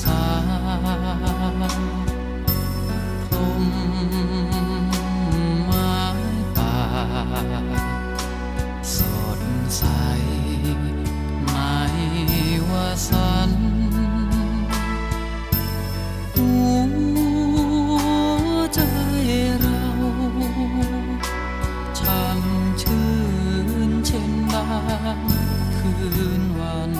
ษาคมไม้ป่า สดใสในวสันหัวใจเราช่ำชื่นเช่นดังคืนวัน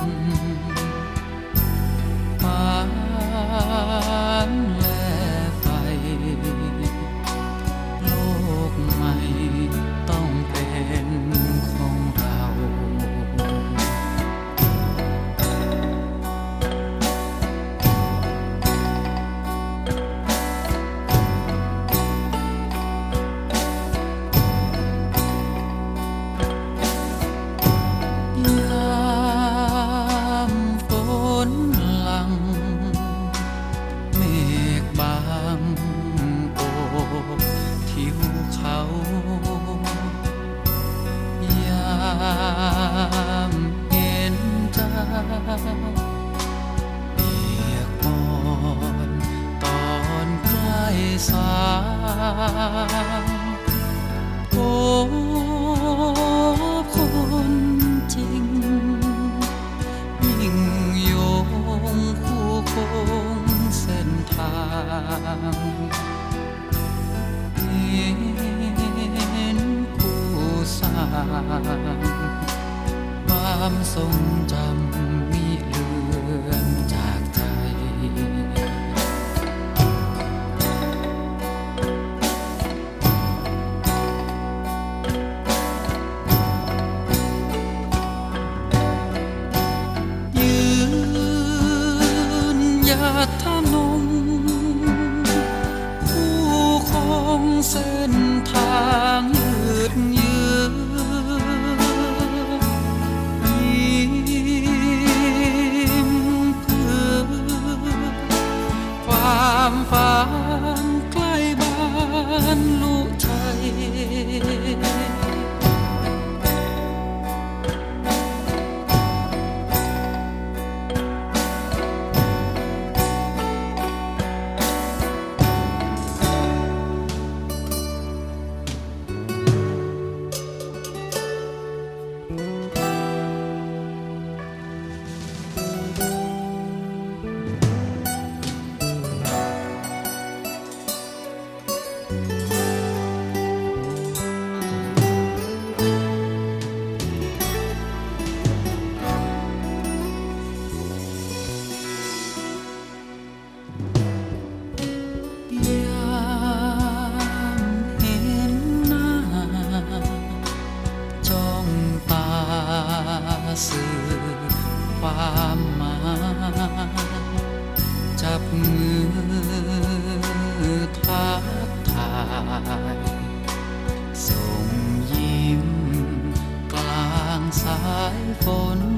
สางโอ้คนจริง ยิ่งโยงคู่คงเส้นทางเห็นคู่สร้างความทรงจำ ดถนนผู้คงเส้นทาง เมือทักทายส่งยิ้มกลางสายฝน